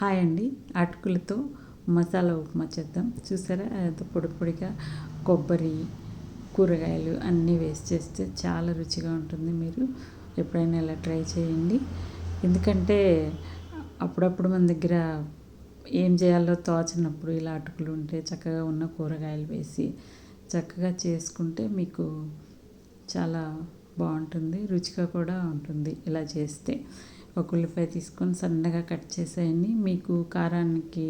Hi అండి. అటుకులతో మసాలా ఉప్మా చేద్దాం. చూసారా? అది పొడి పొడిగా కొబ్బరి కూరగాయలు అన్నీ వేస్ట్ చేస్తే చాలా రుచిగా ఉంటుంది. మీరు ఎప్పుడైనా ఇలా ట్రై చేయండి. ఎందుకంటే అప్పుడప్పుడు మన దగ్గర ఏం చేయాలో తోచినప్పుడు ఇలా అటుకులు ఉంటే చక్కగా ఉన్న కూరగాయలు వేసి చక్కగా చేసుకుంటే మీకు చాలా బాగుంటుంది. రుచిగా కూడా ఉంటుంది ఇలా చేస్తే. ఒక ఉల్లిపాయ తీసుకొని సన్నగా కట్ చేసేయండి. మీకు కారానికి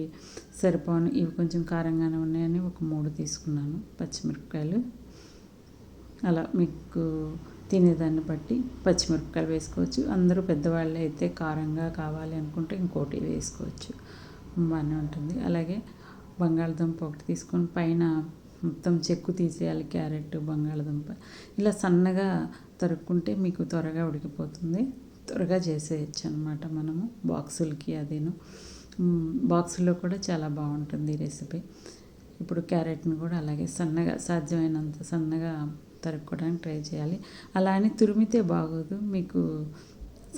సరిపోను ఇవి కొంచెం కారంగానే ఉన్నాయని ఒక మూడు తీసుకున్నాను పచ్చిమిరపకాయలు. అలా మీకు తినేదాన్ని బట్టి పచ్చిమిరపకాయలు వేసుకోవచ్చు. అందరూ పెద్దవాళ్ళు అయితే కారంగా కావాలి అనుకుంటే ఇంకోటి వేసుకోవచ్చు. బాగానే ఉంటుంది. అలాగే బంగాళదుంప ఒకటి తీసుకొని పైన మొత్తం చెక్కు తీసేయాలి క్యారెట్ బంగాళదుంప. ఇలా సన్నగా తరుక్కుంటే మీకు త్వరగా ఉడికిపోతుంది. త్వరగా చేసేయచ్చు అనమాట మనము బాక్సులకి అదేను. బాక్సుల్లో కూడా చాలా బాగుంటుంది ఈ రెసిపీ. ఇప్పుడు క్యారెట్ని కూడా అలాగే సన్నగా సాధ్యమైనంత సన్నగా తరుక్కోవడానికి ట్రై చేయాలి. అలా అని తురిమితే బాగోదు. మీకు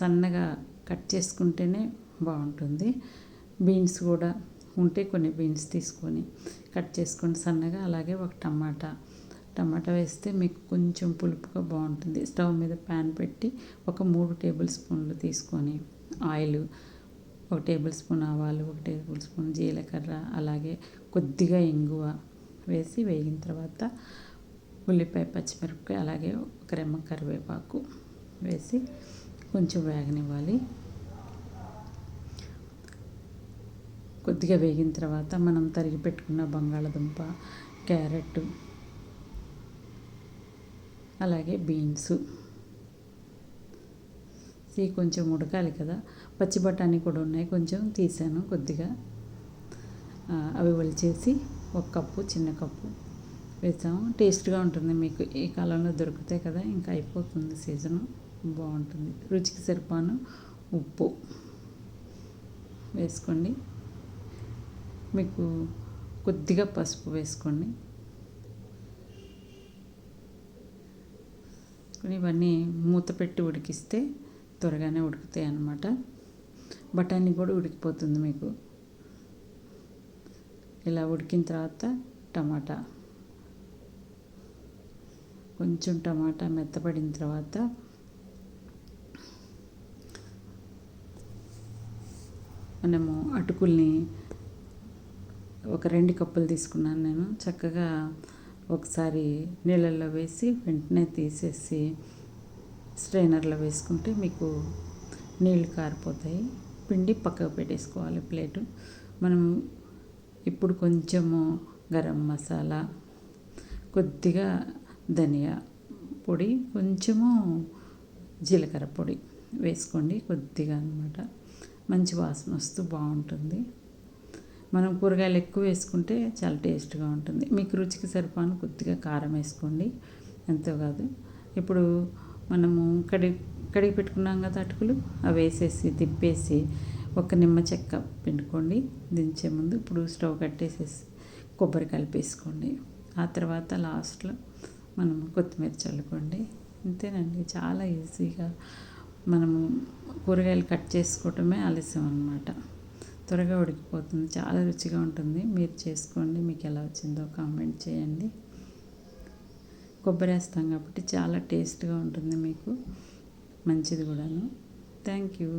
సన్నగా కట్ చేసుకుంటేనే బాగుంటుంది. బీన్స్ కూడా ఉంటే కొన్ని బీన్స్ తీసుకొని కట్ చేసుకొని సన్నగా అలాగే ఒక టమాటా టమాటా వేస్తే మీకు కొంచెం పులుపుగా బాగుంటుంది. స్టవ్ మీద ప్యాన్ పెట్టి ఒక మూడు టేబుల్ స్పూన్లు తీసుకొని ఆయిల్ ఒక టేబుల్ స్పూన్ ఆవాలు ఒక టేబుల్ స్పూన్ జీలకర్ర అలాగే కొద్దిగా ఇంగువ వేసి వేగిన తర్వాత ఉల్లిపాయ పచ్చిమిరపకాయ అలాగే ఒక రెమ్మ కరివేపాకు వేసి కొంచెం వేగనివ్వాలి. కొద్దిగా వేగిన తర్వాత మనం తరిగి పెట్టుకున్న బంగాళదుంప క్యారెట్ అలాగే బీన్స్. ఇవి కొంచెం ఉడకాలి కదా. పచ్చి బఠానీ కూడా ఉన్నాయి. కొంచెం తీసాను కొద్దిగా. అవి ఒలిచేసి ఒక కప్పు చిన్న కప్పు వేసాము. టేస్ట్గా ఉంటుంది మీకు. ఈ కాలంలో దొరుకుతాయి కదా. ఇంకా అయిపోతుంది సీజను. బాగుంటుంది. రుచికి సరిపాను ఉప్పు వేసుకోండి. మీకు కొద్దిగా పసుపు వేసుకోండి. ఇవన్నీ మూత పెట్టి ఉడికిస్తే త్వరగానే ఉడుకుతాయి అన్నమాట. బఠానీ కూడా ఉడికిపోతుంది మీకు. ఇలా ఉడికిన తర్వాత టమాటా. కొంచెం టమాటా మెత్తపడిన తర్వాత మనము అటుకుల్ని ఒక రెండు కప్పులు తీసుకున్నాను నేను. చక్కగా ఒకసారి నీళ్ళల్లో వేసి వెంటనే తీసేసి స్ట్రైనర్లో వేసుకుంటే మీకు నీళ్ళు కారిపోతాయి. పిండి పక్కకు పెట్టేసుకోవాలి ప్లేటు. మనం ఇప్పుడు కొంచెము గరం మసాలా కొద్దిగా ధనియా పొడి కొంచెము జీలకర్ర పొడి వేసుకోండి కొద్దిగా అనమాట మంచి వాసన వస్తూ బాగుంటుంది. మనం కూరగాయలు ఎక్కువ వేసుకుంటే చాలా టేస్ట్గా ఉంటుంది. మీకు రుచికి సరిపాను కొద్దిగా కారం వేసుకోండి. ఎంతో కాదు. ఇప్పుడు మనము కడిగి కడిగి పెట్టుకున్నాం కదా అటుకులు అవి వేసేసి తిప్పేసి ఒక నిమ్మ చెక్క పిండుకోండి. దించే ముందు ఇప్పుడు స్టవ్ కట్టేసేసి కొబ్బరి కలిపేసుకోండి ఆ తర్వాత లాస్ట్లో మనం కొత్తిమీర చల్లుకోండి. అంతేనండి చాలా ఈజీగా మనము కూరగాయలు కట్ చేసుకోవటమే ఆలస్యం అనమాట త్వరగా ఉడికిపోతుంది. చాలా రుచిగా ఉంటుంది. మీరు చేసుకోండి. మీకు ఎలా వచ్చిందో కామెంట్ చేయండి. కొబ్బరి వేస్తాం కాబట్టి చాలా టేస్ట్గా ఉంటుంది మీకు. మంచిది కూడాను. Thank you.